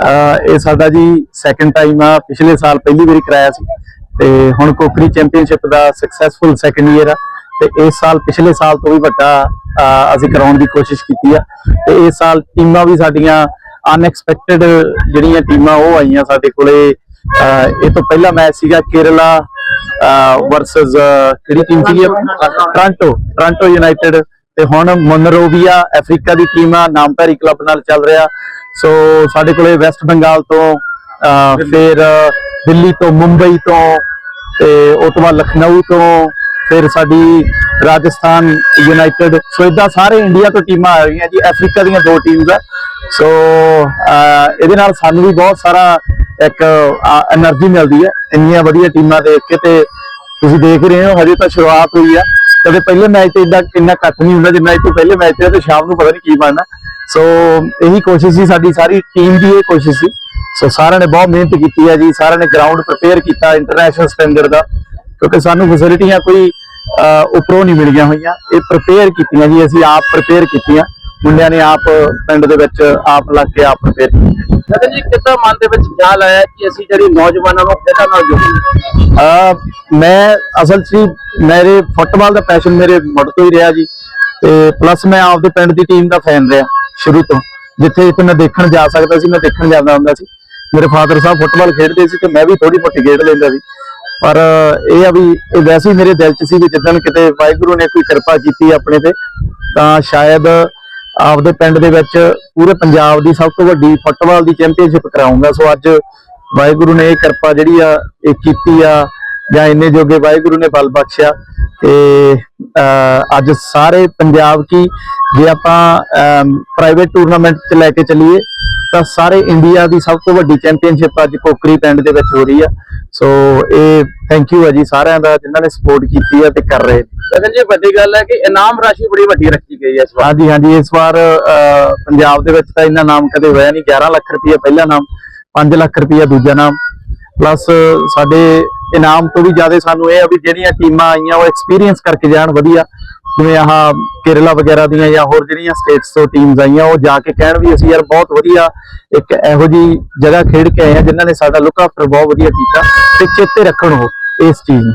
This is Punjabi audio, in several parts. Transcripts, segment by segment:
ਇਹ ਸਾਡਾ ਜੀ ਸੈਕੰਡ ਟਾਈਮ ਆ ਪਿਛਲੇ ਸਾਲ ਪਹਿਲੀ ਵਾਰੀ ਕਰਾਇਆ ਸੀ ਤੇ ਹੁਣ ਕੋਕਰੀ ਚੈਂਪੀਅਨਸ਼ਿਪ ਦਾ ਸਕਸੈਸਫੁਲ ਸੈਕੰਡ ਈਅਰ ਆ ਤੇ ਇਸ ਸਾਲ ਪਿਛਲੇ ਸਾਲ ਤੋਂ ਵੀ ਵੱਡਾ ਅਸੀਂ ਕਰਾਉਣ ਦੀ ਕੋਸ਼ਿਸ਼ ਕੀਤੀ ਆ। ਤੇ ਇਸ ਸਾਲ ਟੀਮਾਂ ਵੀ ਸਾਡੀਆਂ ਅਨਐਕਸਪੈਕਟਡ ਜਿਹੜੀਆਂ ਟੀਮਾਂ ਉਹ ਆਈਆਂ ਸਾਡੇ ਕੋਲੇ। ਇਹ ਤੋਂ ਪਹਿਲਾ ਮੈਚ ਸੀਗਾ ਕੇਰਲਾ ਵਰਸਸ ਕਿਹੜੀ ਟੀਮ ਸੀਗੀ? ਟ੍ਰਾਂਟੋ ਟ੍ਰਾਂਟੋ ਯੂਨਾਈਟਿਡ ਤੇ ਹੁਣ ਮਨਰੋਵੀਆ ਅਫਰੀਕਾ ਦੀ ਟੀਮ ਨਾਮ ਨਾਮਧਾਰੀ ਕਲੱਬ ਨਾਲ ਚੱਲ ਰਿਹਾ। ਸੋ ਸਾਡੇ ਕੋਲੇ ਵੈਸਟ ਬੰਗਾਲ ਤੋਂ ਫਿਰ ਦਿੱਲੀ ਤੋਂ ਮੁੰਬਈ ਤੋਂ ਤੇ ਉਹ ਤੋਂ ਬਾਅਦ ਲਖਨਊ ਤੋਂ ਫਿਰ ਸਾਡੀ ਰਾਜਸਥਾਨ ਯੂਨਾਈਟਿਡ। ਸੋ ਇਦਾਂ ਸਾਰੇ ਇੰਡੀਆ ਤੋਂ ਟੀਮਾਂ ਆ ਰਹੀਆਂ ਜੀ ਅਫਰੀਕਾ ਦੀਆਂ ਦੋ ਟੀਮਾਂ ਆ। ਸੋ ਇਹਦੇ ਨਾਲ ਸਾਨੂੰ ਵੀ ਬਹੁਤ ਸਾਰਾ ਇੱਕ એનર્ਜੀ ਮਿਲਦੀ ਹੈ। ਇੰਨੀਆਂ ਵਧੀਆ ਟੀਮਾਂ ਦੇਖ ਕੇ ਤੇ ਤੁਸੀਂ ਦੇਖ ਰਹੇ ਹੋ ਹਜੇ ਤਾਂ ਸ਼ੁਰੂਆਤ ਹੋਈ ਆ। ਕਦੇ ਪਹਿਲੇ ਮੈਚ ਤੇ ਇਦਾਂ ਇੰਨਾ ਕੱਟ ਨਹੀਂ ਹੁੰਦਾ ਜਿੰਨਾ ਇਹ ਤੋਂ ਪਹਿਲੇ ਮੈਚ ਤੇ ਆ ਤੇ ਸ਼ਾਮ ਨੂੰ ਪਤਾ ਨਹੀਂ ਕੀ ਬਣਨਾ। ਸੋ ਇਹੀ ਕੋਸ਼ਿਸ਼ ਸੀ ਸਾਡੀ ਸਾਰੀ ਟੀਮ ਦੀ ਇਹ ਕੋਸ਼ਿਸ਼ ਸੀ। ਸੋ ਸਾਰਿਆਂ ਨੇ ਬਹੁਤ ਮਿਹਨਤ ਕੀਤੀ ਹੈ ਜੀ ਸਾਰਿਆਂ ਨੇ ਗਰਾਊਂਡ ਪ੍ਰਪੇਅਰ ਕੀਤਾ ਇੰਟਰਨੈਸ਼ਨਲ ਸਟੈਂਡਰਡ ਦਾ ਕਿਉਂਕਿ ਸਾਨੂੰ ਫੈਸਿਲਿਟੀਆਂ ਕੋਈ ਅਹ, ਉੱਪਰੋਂ ਨਹੀਂ ਮਿਲੀਆਂ ਹੋਈਆਂ। ਇਹ ਪ੍ਰਪੇਅਰ ਕੀਤੀਆਂ ਜੀ ਅਸੀਂ ਆਪ ਪ੍ਰਪੇਅਰ ਕੀਤੀਆਂ। ਮੁੰਡਿਆਂ ਨੇ ਆਪ ਪਿੰਡ ਦੇ ਵਿੱਚ ਆਪ ਲੱਗ ਕੇ ਆਪ ਗਗਨ ਜੀ ਕਿੱਦਾਂ ਮਨ ਦੇ ਵਿੱਚ ਖਿਆਲ ਆਇਆ ਕਿ ਅਸੀਂ ਜਿਹੜੀ ਨੌਜਵਾਨਾਂ ਨੂੰ ਖੇਡਾਂ ਨਾਲ ਜੋੜੀਏ? ਅਹ ਮੈਂ ਅਸਲ 'ਚ ਮੇਰੇ ਫੁੱਟਬਾਲ ਦਾ ਪੈਸ਼ਨ ਮੇਰੇ ਮੁੱਢ ਤੋਂ ਹੀ ਰਿਹਾ ਜੀ। ਤੇ ਪਲੱਸ ਮੈਂ ਆਪਦੇ ਪਿੰਡ ਦੀ ਟੀਮ ਦਾ ਫੈਨ ਰਿਹਾ ਸ਼ੁਰੂ ਤੋਂ। ਜਿੱਥੇ ਜਿੱਥੇ ਮੈਂ ਦੇਖਣ ਜਾ ਸਕਦਾ ਸੀ ਮੈਂ ਦੇਖਣ ਜਾਂਦਾ ਹੁੰਦਾ ਸੀ। ਮੇਰੇ ਫਾਦਰ ਸਾਹਿਬ ਫੁੱਟਬਾਲ ਖੇਡਦੇ ਸੀ ਤੇ ਮੈਂ ਵੀ ਥੋੜੀ ਮੋਟੀ ਖੇਡ ਲੈਂਦਾ ਸੀ। ਪਰ ਇਹ ਆ ਵੀ ਇਹ ਵੈਸੇ ਹੀ ਮੇਰੇ ਦਿਲ 'ਚ ਸੀ ਕਿ ਜਿੱਦਣ ਕਿਤੇ ਵਾਹਿਗੁਰੂ ਨੇ ਕੋਈ ਕਿਰਪਾ ਕੀਤੀ ਆਪਣੇ ਤੇ ਤਾਂ ਸ਼ਾਇਦ ਆਪਦੇ ਪਿੰਡ ਦੇ ਵਿੱਚ ਪੂਰੇ ਪੰਜਾਬ ਦੀ ਸਭ ਤੋਂ ਵੱਡੀ ਫੁੱਟਬਾਲ ਦੀ ਚੈਂਪੀਅਨਸ਼ਿਪ ਕਰਾਉਂਗਾ। ਸੋ ਅੱਜ ਵਾਹਿਗੁਰੂ ਨੇ ਇਹ ਕਿਰਪਾ ਜਿਹੜੀ ਆ, ਇਹ ਕੀਤੀ ਆ ਜਾਂ ਇੰਨੇ ਜੋਗੇ ਵਾਹਿਗੁਰੂ ਨੇ ਬਲ ਬਖਸ਼ਿਆ। ਤੇ ਅੱਜ ਸਾਰੇ ਪੰਜਾਬ ਕੀ ਜੇ ਆਪਾਂ ਪ੍ਰਾਈਵੇਟ ਟੂਰਨਾਮੈਂਟ ਚ ਲੈ ਕੇ ਚੱਲੀਏ, ਤਾਂ ਸਾਰੇ ਇੰਡੀਆ ਦੀ ਸਭ ਤੋਂ ਵੱਡੀ ਚੈਂਪੀਅਨਸ਼ਿਪ ਅੱਜ ਕੋਕਰੀ ਪਿੰਡ ਦੇ ਵਿੱਚ ਹੋ ਰਹੀ ਆ। ਸੋ, ਇਹ ਥੈਂਕ ਯੂ ਹੈ ਜੀ ਸਾਰਿਆਂ ਦਾ ਜਿਨ੍ਹਾਂ ਨੇ ਸਪੋਰਟ ਕੀਤੀ ਆ ਤੇ ਕਰ ਰਹੇ ਨੇ। ਗਗਨ ਜੀ ਵੱਡੀ ਗੱਲ ਹੈ ਕਿ ਇਨਾਮ ਰਾਸ਼ੀ ਬੜੀ ਵੱਡੀ ਰੱਖੀ ਗਈ ਹੈ ਇਸ ਵਾਰ। ਹਾਂਜੀ ਹਾਂਜੀ, ਇਸ ਵਾਰ ਪੰਜਾਬ ਦੇ ਵਿੱਚ ਤਾਂ ਇੰਨਾ ਨਾਮ ਕਦੇ ਹੋਇਆ ਨਹੀਂ। 11 ਲੱਖ ਰੁਪਏ ਪਹਿਲਾ ਨਾਮ 5 ਲੱਖ ਰੁਪਏ ਦੂਜਾ ਨਾਮ। ਪਲੱਸ ਸਾਡੇ ਇਨਾਮ ਤੋਂ ਵੀ ਜ਼ਿਆਦਾ ਸਾਨੂੰ ਇਹ ਆ ਵੀ ਜਿਹੜੀਆਂ ਟੀਮਾਂ ਆਈਆਂ, ਉਹ ਐਕਸਪੀਰੀਅੰਸ ਕਰਕੇ ਜਾਣ ਵਧੀਆ। ਜਿਵੇਂ ਆਹ ਕੇਰਲਾ ਵਗੈਰਾ ਦੀਆਂ ਜਾਂ ਹੋਰ ਜਿਹੜੀਆਂ ਸਟੇਟਸ ਤੋਂ ਟੀਮਸ ਆਈਆਂ, ਉਹ ਜਾ ਕੇ ਕਹਿਣ ਵੀ ਅਸੀਂ ਯਾਰ ਬਹੁਤ ਵਧੀਆ ਇੱਕ ਇਹੋ ਜੀ ਜਗ੍ਹਾ ਖੇਡ ਕੇ ਆਏ ਆ ਜਿਨ੍ਹਾਂ ਨੇ ਸਾਡਾ ਲੁੱਕ ਆਫਟਰ ਬਹੁਤ ਵਧੀਆ ਕੀਤਾ ਤੇ ਚੇਤੇ ਰੱਖਣ ਉਹ ਇਸ ਚੀਜ਼ ਨੂੰ।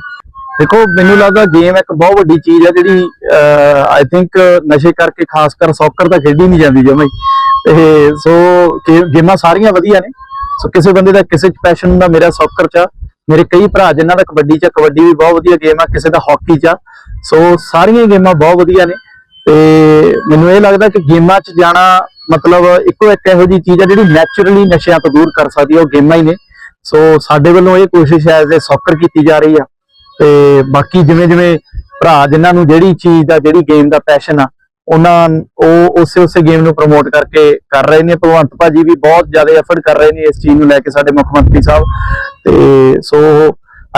ਦੇਖੋ, ਮੈਨੂੰ ਲੱਗਦਾ ਗੇਮ ਇੱਕ ਬਹੁਤ ਵੱਡੀ ਚੀਜ਼ ਹੈ ਜਿਹੜੀ ਆਈ ਥਿੰਕ ਨਸ਼ੇ ਕਰਕੇ ਖਾਸ ਕਰ ਸੌਕਰ ਤਾਂ ਖੇਡੀ ਨਹੀਂ ਜਾਂਦੀ ਜਮਾਈ ਤੇ ਸੋ ਗੇ- ਗੇਮਾਂ ਸਾਰੀਆਂ ਵਧੀਆ ਨੇ। ਸੋ ਕਿਸੇ ਬੰਦੇ ਦਾ, ਕਿਸੇ ਚ ਪੈਸ਼ਨ ਹੁੰਦਾ, ਮੇਰਾ ਸੌਕਰ ਚ ਆ। ਮੇਰੇ ਕਈ ਭਰਾ ਜਿਨ੍ਹਾਂ ਦਾ ਕਬੱਡੀ ਚ ਕਬੱਡੀ ਵੀ ਬਹੁਤ ਵਧੀਆ ਗੇਮ ਆ, ਕਿਸੇ ਦਾ ਹਾਕੀ ਚ ਆ। ਸੋ ਸਾਰੀਆਂ ਗੇਮਾਂ ਬਹੁਤ ਵਧੀਆ ਨੇ। ਤੇ ਮੈਨੂੰ ਇਹ ਲੱਗਦਾ ਕਿ ਗੇਮਾਂ ਚ ਜਾਣਾ ਮਤਲਬ ਇੱਕੋ ਇੱਕ ਇਹੋ ਜੀ ਚੀਜ਼ ਆ ਜਿਹੜੀ ਨੈਚੁਰਲੀ ਨਸ਼ਿਆਂ ਤੋਂ ਦੂਰ ਕਰ ਸਕਦੀ ਹੈ ਉਹ ਗੇਮਾਂ ਹੀ ਨੇ। ਸੋ ਸਾਡੇ ਵੱਲੋਂ ਇਹ ਕੋਸ਼ਿਸ਼ ਹੈ ਐਜ਼ ਅ ਸੌਕਰ ਕੀਤੀ ਜਾ ਰਹੀ ਆ। ਤੇ ਬਾਕੀ ਜਿਵੇਂ ਜਿਵੇਂ ਭਰਾ ਜਿਨ੍ਹਾਂ ਨੂੰ ਜਿਹੜੀ ਚੀਜ਼ ਦਾ ਜਿਹੜੀ ਗੇਮ ਦਾ ਪੈਸ਼ਨ ਆ ਉਹਨਾਂ ਉਹ ਉਸੇ ਉਸੇ ਗੇਮ ਨੂੰ ਪ੍ਰਮੋਟ ਕਰਕੇ ਕਰ ਰਹੇ ਨੇ। ਭਗਵੰਤ ਭਾਜੀ ਵੀ ਬਹੁਤ ਜ਼ਿਆਦਾ ਐਫਰਟ ਕਰ ਰਹੇ ਨੇ ਇਸ ਚੀਜ਼ ਨੂੰ ਲੈ ਕੇ ਸਾਡੇ ਮੁੱਖ ਮੰਤਰੀ ਸਾਹਿਬ। ਤੇ ਸੋ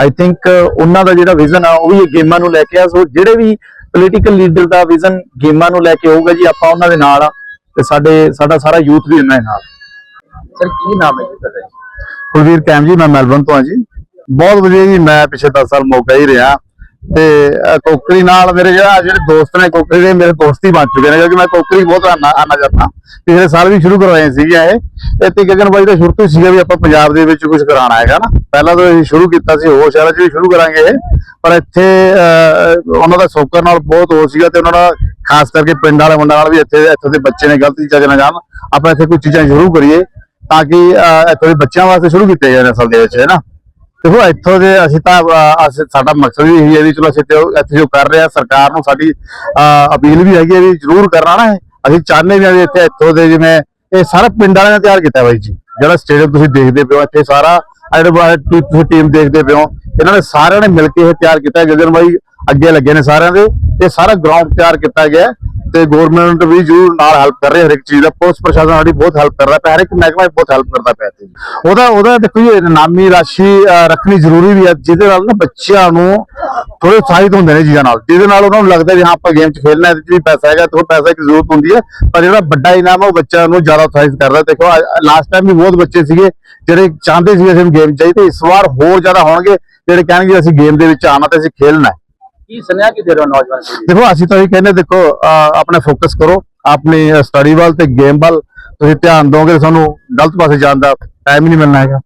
ਆਈ ਥਿੰਕ ਉਹਨਾਂ ਦਾ ਜਿਹੜਾ ਵਿਜ਼ਨ ਆ ਉਹ ਵੀ ਇਹ ਗੇਮਾਂ ਨੂੰ ਲੈ ਕੇ ਆ। ਸੋ ਜਿਹੜੇ ਵੀ ਪੋਲੀਟੀਕਲ ਲੀਡਰ ਦਾ ਵਿਜ਼ਨ ਗੇਮਾਂ ਨੂੰ ਲੈ ਕੇ ਹੋਊਗਾ ਜੀ ਆਪਾਂ ਉਹਨਾਂ ਦੇ ਨਾਲ ਆ। ਤੇ ਸਾਡੇ ਸਾਡਾ ਸਾਰਾ ਯੂਥ ਵੀ ਉਹਨਾਂ ਦੇ ਨਾਲ ਸਰ ਕੀ ਨਾਮ ਹੈ ਜੀ ਤੁਹਾਡਾ? ਕੁਲਵੀਰ ਕੈਮ ਜੀ ਮੈਂ ਮੈਲਬਨ ਤੋਂ ਆ ਜੀ। ਬਹੁਤ ਵਧੀਆ ਜੀ ਮੈਂ ਪਿਛਲੇ 10 ਸਾਲ ਮੌਕਾ ਹੀ ਰਿਹਾ। ਤੇ ਕੋਕਰੀ ਨਾਲ ਮੇਰੇ ਜਿਹੜਾ ਜਿਹੜੇ ਦੋਸਤ ਨੇ ਕੋਕਰੀ ਦੇ ਮੇਰੇ ਦੋਸਤ ਹੀ ਬਣ ਚੁੱਕੇ ਨੇ ਕਿਉਂਕਿ ਮੈਂ ਕੋਕਰੀ ਬਹੁਤ ਆਨਾ ਆਨਾ ਜਾਂਦਾ ਪਿਛਲੇ ਸਾਲ ਵੀ ਸ਼ੁਰੂ ਕਰਵਾਏ ਸੀਗੇ ਇਹ। ਇਹ ਗਗਨ ਬਾਈ ਦਾ ਸ਼ੁਰੂ ਤੋਂ ਸੀਗਾ ਵੀ ਆਪਾਂ ਪੰਜਾਬ ਦੇ ਵਿੱਚ ਕੁਝ ਕਰਾਉਣਾ ਹੈਗਾ ਨਾ। ਪਹਿਲਾਂ ਤਾਂ ਅਸੀਂ ਸ਼ੁਰੂ ਕੀਤਾ ਸੀ ਹੋਰ ਸ਼ਹਿਰਾਂ 'ਚ ਵੀ ਸ਼ੁਰੂ ਕਰਾਂਗੇ ਇਹ। ਪਰ ਇੱਥੇ ਉਹਨਾਂ ਦਾ ਸੋਕਰ ਨਾਲ ਬਹੁਤ ਹੋ ਸੀਗਾ ਤੇ ਉਹਨਾਂ ਦਾ ਖਾਸ ਕਰਕੇ ਪਿੰਡ ਵਾਲੇ ਮੁੰਡਾ ਨਾਲ ਵੀ ਇੱਥੇ ਇੱਥੇ ਦੇ ਬੱਚੇ ਨੇ ਗਲਤ ਚੀਜ਼ਾਂ 'ਚ ਨਾ ਜਾਣ। ਆਪਾਂ ਇੱਥੇ ਕੁਝ ਚੀਜ਼ਾਂ ਸ਼ੁਰੂ ਕਰੀਏ ਤਾਂ ਕਿ ਅਹ, ਇੱਥੋਂ ਦੇ ਬੱਚਿਆਂ ਵਾਸਤੇ ਸ਼ੁਰੂ ਕੀਤੇ ਜਾਣ ਅਸਲ ਦੇ ਵਿੱਚ ਹੈ ਨਾ। ਦੇਖੋ, ਇੱਥੋਂ ਦੇ ਅਸੀਂ ਤਾਂ ਅਸੀਂ ਸਾਡਾ ਮਕਸਦ ਵੀ ਇਹੀ ਹੈ ਵੀ ਚਲੋ ਅਸੀਂ ਤੇ ਇੱਥੇ ਜੋ ਕਰ ਰਹੇ ਆ ਸਰਕਾਰ ਨੂੰ ਸਾਡੀ ਅਪੀਲ ਵੀ ਹੈਗੀ ਹੈ ਵੀ ਜ਼ਰੂਰ ਕਰਨਾ ਨਾ ਅਸੀਂ ਚਾਹੁੰਦੇ ਵੀ ਹਾਂ ਇੱਥੇ, ਇੱਥੋਂ ਦੇ ਜਿਵੇਂ ਇਹ ਸਾਰਾ ਪਿੰਡ ਵਾਲਿਆਂ ਨੇ ਤਿਆਰ ਕੀਤਾ ਬਾਈ ਜੀ। ਜਿਹੜਾ ਸਟੇਡੀਅਮ ਤੁਸੀਂ ਦੇਖਦੇ ਪਿਓ ਇੱਥੇ ਸਾਰਾ ਜਿਹੜਾ ਤੁਸੀਂ ਟੀਮ ਦੇਖਦੇ ਪਿਓ ਇਹਨਾਂ ਨੇ ਸਾਰਿਆਂ ਨੇ ਮਿਲ ਕੇ ਇਹ ਤਿਆਰ ਕੀਤਾ। ਹੈ। ਗਗਨ ਬਾਈ ਅੱਗੇ ਲੱਗੇ ਨੇ ਸਾਰਿਆਂ ਦੇ, ਇਹ ਸਾਰਾ ਗਰਾਊਂਡ ਤਿਆਰ ਕੀਤਾ ਗਿਆ। ਤੇ ਗਵਰਨਮੈਂਟ ਵੀ ਜ਼ਰੂਰ ਨਾਲ ਹੈਲਪ ਕਰ ਰਹੀ ਹੈ ਹਰ ਇੱਕ ਚੀਜ਼ ਦਾ। ਪੁਲਿਸ ਪ੍ਰਸ਼ਾਸਨ ਸਾਡੀ ਬਹੁਤ ਹੈਲਪ ਕਰ ਰਿਹਾ ਪਿਆ ਹਰ ਇੱਕ ਮਹਿਕਮਾ ਬਹੁਤ ਹੈਲਪ ਕਰਦਾ ਪਿਆ ਤੇ ਉਹਦਾ ਉਹਦਾ ਦੇਖੋ ਜੀ ਇਨਾਮੀ ਰਾਸ਼ੀ ਰੱਖਣੀ ਜ਼ਰੂਰੀ ਵੀ ਹੈ, ਜਿਹਦੇ ਨਾਲ ਨਾ ਬੱਚਿਆਂ ਨੂੰ ਥੋੜੇ ਉਤਸ਼ਾਹਿਤ ਹੁੰਦੇ ਨੇ ਚੀਜ਼ਾਂ ਨਾਲ। ਜਿਹਦੇ ਨਾਲ ਉਹਨਾਂ ਨੂੰ ਲੱਗਦਾ ਵੀ ਹਾਂ, ਆਪਾਂ ਗੇਮ 'ਚ ਖੇਲਣਾ, ਇਹਦੇ 'ਚ ਵੀ ਪੈਸਾ ਹੈਗਾ ਤੇ ਉਹ ਪੈਸੇ ਦੀ ਜ਼ਰੂਤ ਹੁੰਦੀ ਹੈ, ਪਰ ਜਿਹੜਾ ਵੱਡਾ ਇਨਾਮ ਹੈ ਉਹ ਬੱਚਿਆਂ ਨੂੰ ਜ਼ਿਆਦਾ ਉਤਸ਼ਾਹਿਤ ਕਰਦਾ। ਦੇਖੋ ਲਾਸਟ ਟਾਈਮ ਵੀ ਬਹੁਤ ਬੱਚੇ ਸੀਗੇ, ਜਿਹੜੇ ਚਾਹੁੰਦੇ ਸੀ ਅਸੀਂ ਗੇਮ ਚਾਹੀਦੀ ਇਸ ਵਾਰ ਹੋਰ ਜ਼ਿਆਦਾ ਹੋਣਗੇ, ਜਿਹੜੇ ਕਹਿਣਗੇ ਅਸੀਂ ਗੇਮ ਦੇ ਵਿੱਚ ਆਉਣਾ ਤੇ ਅਸੀਂ ਖੇਲਣਾ ਕੀ ਸੁਨੇਹਾ ਕੀ ਦੇ ਰਹੇ ਹੋ ਨੌਜਵਾਨ ਪੀੜ੍ਹੀ ਨੂੰ? ਦੇਖੋ, ਅਸੀਂ ਤਾਂ ਇਹ ਕਹਿੰਦੇ, ਦੇਖੋ ਅਹ ਆਪਣੇ ਫੋਕਸ ਕਰੋ, ਆਪਣੀ ਸਟੱਡੀ ਵੱਲ ਤੇ ਗੇਮ ਵੱਲ ਤੁਸੀਂ ਧਿਆਨ ਦੋਗੇ ਤੁਹਾਨੂੰ ਗਲਤ ਪਾਸੇ ਜਾਣ ਦਾ ਟਾਈਮ ਹੀ ਨਹੀਂ ਮਿਲਣਾ ਹੈਗਾ